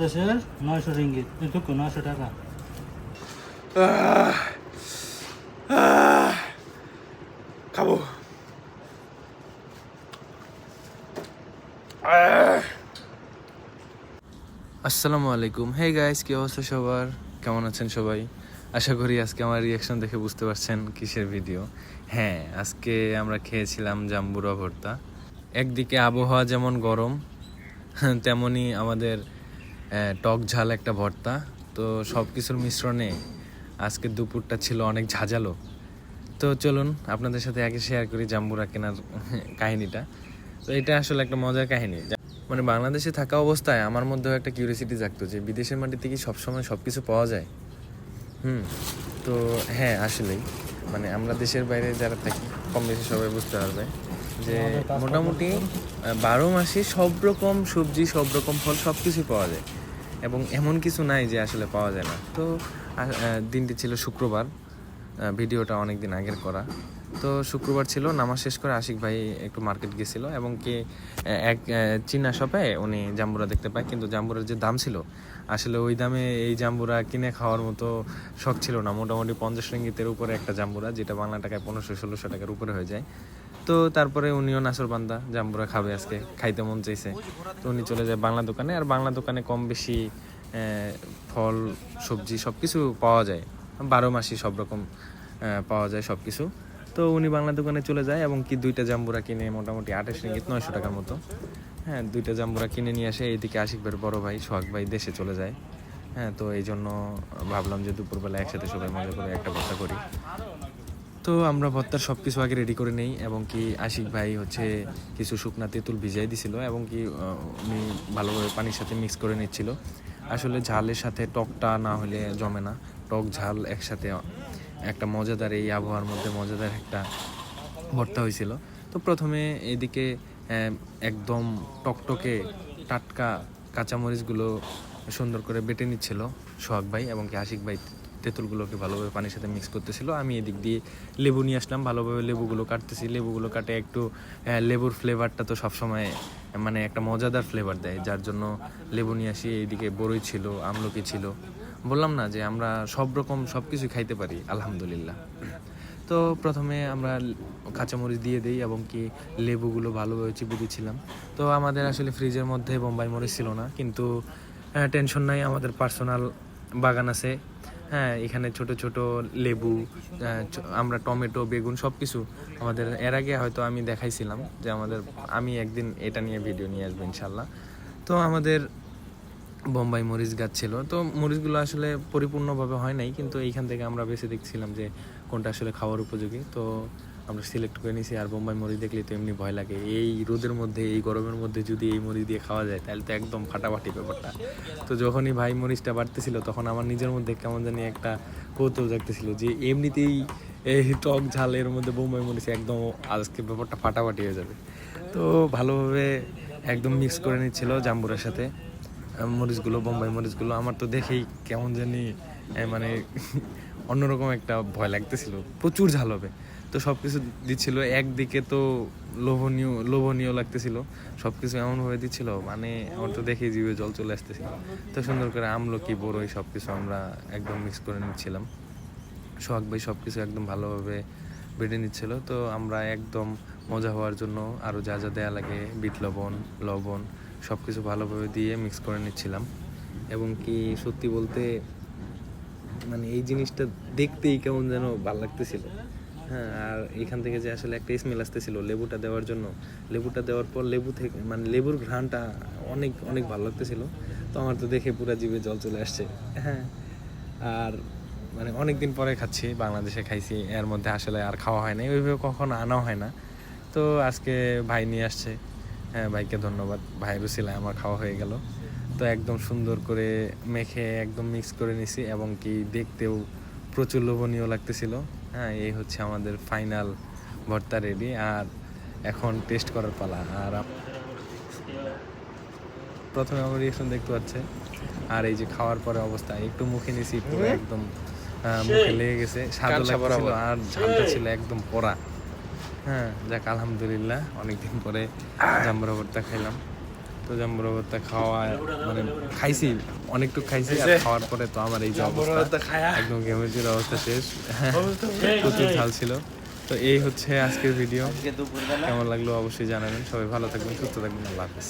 বাংলাদেশের নয়শো রিঙ্গিত। এটুকু নয়শো টাকা। খাব। আসসালামু আলাইকুম। হে গাইস কি অবস্থা সবার? কেমন আছেন সবাই? আশা করি আজকে আমার রিয়াকশন দেখে বুঝতে পারছেন কিসের ভিডিও হ্যাঁ আজকে আমরা খেয়েছিলাম জাম্বুরা ভর্তা। একদিকে আবহাওয়া যেমন গরম, তেমনি আমাদের টক ঝাল একটা ভর্তা। তো সব কিছুর মিশ্রণে আজকে দুপুরটা ছিল অনেক ঝাঁঝালো। তো চলুন আপনাদের সাথে আগে শেয়ার করি জাম্বুরা কেনার কাহিনীটা। তো এটা আসলে একটা মজার কাহিনী। মানে বাংলাদেশে থাকা অবস্থায় আমার মধ্যেও একটা কিউরিয়াসিটি জাগতো যে বিদেশের মাটিতে কি সবসময় সব কিছু পাওয়া যায়? হুম, তো হ্যাঁ আসলেই। মানে আমরা দেশের বাইরে যারা থাকি, কম বেশি সবাই বুঝতে পারবে। যে মোটামুটি বারো মাসে সব রকম সবজি সব রকম ফল সব কিছুই পাওয়া যায়। এবং এমন কিছু নাই যে আসলে পাওয়া যায় না। তো দিনটি ছিল শুক্রবার ভিডিওটা অনেক দিন আগের করা। তো শুক্রবার ছিল নামাজ শেষ করে আশিক ভাই একটু মার্কেট গেছিল এবং কি এক চীনা শপে উনি জাম্বুরা দেখতে পায়। কিন্তু জাম্বুরার যে দাম ছিল আসলে ওই দামে এই জাম্বুরা কিনে খাওয়ার মতো শখ ছিল না। মোটামুটি পঞ্চাশ রিঙ্গিতের উপরে একটা জাম্বুরা যেটা বাংলা টাকায় পনেরোশো ষোলোশো টাকার উপরে হয়ে যায়। তো তারপরে উনিও নাসর বান্দা, জাম্বুরা খাবে আজকে, খাইতে মন চাইছে। তো উনি চলে যায় বাংলা দোকানে, আর বাংলা দোকানে কম বেশি ফল, সবজি সব কিছু পাওয়া যায়। বারো মাসই সব রকম পাওয়া যায় সব কিছু তো উনি বাংলা দোকানে চলে যায় এবং কি দুইটা জাম্বুরা কিনে মোটামুটি আঠাশ রিঙ্গিত নয়শো টাকার মতো। হ্যাঁ দুইটা জাম্বুরা কিনে নিয়ে আসে, এইদিকে আশিক ভাইয়ের বড় ভাই, সোহাগ ভাই দেশে চলে যায়। হ্যাঁ তো এই জন্য ভাবলাম যে দুপুরবেলা একসাথে সবাই মজা করে একটা কথা করি। তো আমরা ভর্তার সব কিছু আগে রেডি করে নেই এবং কি আশিক ভাই হচ্ছে কিছু শুকনা তেঁতুল ভিজাই দিছিল এবং কি উনি ভালোভাবে পানির সাথে মিক্স করে নিচ্ছিল। আসলে ঝালের সাথে টকটা না হলে জমে না। টক, ঝাল একসাথে, একটা মজাদার এই আবহাওয়ার মধ্যে মজাদার একটা ভর্তা হয়েছিল। তো প্রথমে এদিকে একদম টকটকে টাটকা কাঁচামরিচগুলো সুন্দর করে বেটে নিচ্ছিল সোহাগ ভাই এবং কি আশিক ভাই তেঁতুলগুলোকে ভালোভাবে পানির সাথে মিক্স করতেছিল। আমি এদিক দিয়ে লেবু নিয়ে আসলাম, ভালোভাবে লেবুগুলো কাটতেছি। লেবুগুলো কাটে একটু লেবুর ফ্লেভারটা তো সবসময় মানে একটা মজাদার ফ্লেভার দেয়। যার জন্য লেবু নিয়ে আসি, এইদিকে বড়ই ছিল, আমলকি ছিল। বললাম না যে আমরা সব রকম সব কিছু খাইতে পারি, আলহামদুলিল্লাহ। তো প্রথমে আমরা কাঁচামরিচ দিয়ে দিই এবং কি লেবুগুলো ভালোভাবে চিপে দিয়েছিলাম তো আমাদের আসলে ফ্রিজের মধ্যে বোম্বাই মরিচ ছিল না, কিন্তু টেনশন নাই, আমাদের পার্সোনাল বাগান আছে। হ্যাঁ এখানে ছোট ছোট লেবু আমরা টমেটো, বেগুন সব কিছু আমাদের, এর আগে হয়তো আমি দেখাইছিলাম যে আমাদের, আমি একদিন এটা নিয়ে ভিডিও নিয়ে আসব ইনশাল্লাহ তো আমাদের বোম্বাই মরিচ গাছ ছিল, তো মরিচগুলো আসলে পরিপূর্ণভাবে হয় নাই, কিন্তু এইখান থেকে আমরা বেশি দেখছিলাম যে কোনটা আসলে খাওয়ার উপযোগী। তো আমরা সিলেক্ট করে নিয়েছি আর বোম্বাই মরিচ দেখলে তো এমনি ভয় লাগে। এই রোদের মধ্যে, এই গরমের মধ্যে যদি এই মরিচ দিয়ে খাওয়া যায়, তাহলে তো একদম ফাটাফাটি ব্যাপারটা। তো যখনই ভাই মরিচটা বাড়তেছিল, তখন আমার নিজের মধ্যে কেমন জানি একটা কৌতূহল জাগতেছিল যে এমনিতেই এই টক ঝাল এর মধ্যে বোম্বাই মরিচ একদম আজকে ব্যাপারটা ফাটাফাটি হয়ে যাবে। তো ভালোভাবে একদম মিক্স করে নিচ্ছিল জাম্বুরের সাথে। মরিচগুলো বোম্বাই মরিচগুলো আমার তো দেখেই কেমন জানি মানে অন্যরকম একটা ভয় লাগতেছিল। প্রচুর ঝাল হবে। তো সব কিছু দিচ্ছিল। একদিকে তো লোভনীয় লোভনীয় লাগতেছিল। সব কিছু এমনভাবে দিচ্ছিল মানে আমার তো দেখেই জীবে জল চলে আসতেছিল। তো সুন্দর করে আমলকি, বড়ই সব কিছু আমরা একদম মিক্স করে নিচ্ছিলাম। সোহাগ ভাই সব কিছু একদম ভালোভাবে বেটে নিচ্ছিল। তো আমরা একদম মজা হওয়ার জন্য আরও যা যা দেয়া লাগে, বিট লবণ লবণ সব কিছু ভালোভাবে দিয়ে মিক্স করে নিচ্ছিলাম। এবং কি সত্যি বলতে মানে এই জিনিসটা দেখতেই কেমন যেন ভালো লাগতেছিল। হ্যাঁ আর এখান থেকে যে আসলে একটা স্মেল আসতেছিল লেবুটা দেওয়ার জন্য। লেবুটা দেওয়ার পর লেবু থেকে মানে লেবুর ঘ্রাণটা অনেক অনেক ভালো লাগতেছিল। তো আমার তো দেখে পুরো জিভে জল চলে আসছে। হ্যাঁ আর মানে অনেক দিন পরে খাচ্ছি, বাংলাদেশে খাইছি, এর মধ্যে আসলে আর খাওয়া হয় না ওইভাবে কখনো আনা হয় না। তো আজকে ভাই নিয়ে আসছে। হ্যাঁ ভাইকে ধন্যবাদ। ভাই রুসিলায় আমার খাওয়া হয়ে গেল। তো একদম সুন্দর করে মেখে একদম মিক্স করে নিছি এবং কি দেখতেও প্রচুর লোভনীয় লাগতেছিল। হ্যাঁ এই হচ্ছে আমাদের ফাইনাল ভর্তা রেডি আর এখন টেস্ট করার পালা। আর প্রথমে আমার রিয়েকশন দেখতে পাচ্ছে। আর এই যে খাওয়ার পরে অবস্থা একটু মুখে নিছি পুরো একদম মুখে লেগে গেছে স্বাদও লাগছিল আর ঝালটা ছিল একদম পড়া। হ্যাঁ যাক আলহামদুলিল্লাহ অনেকদিন পরে জাম্বুরা ভর্তা খাইলাম। তো জাম্বুরা খাওয়া মানে খাইছি অনেকটুক খাইছি আর খাওয়ার পরে তো আমার এই যে অবস্থা। একদম ঘেমের অবস্থা শেষ। প্রচুর ঝাল ছিল। তো এই হচ্ছে আজকের ভিডিও। কেমন লাগল অবশ্যই জানাবেন। সবাই ভালো থাকবেন সুস্থ থাকবেন আল্লাহ হাফিজ।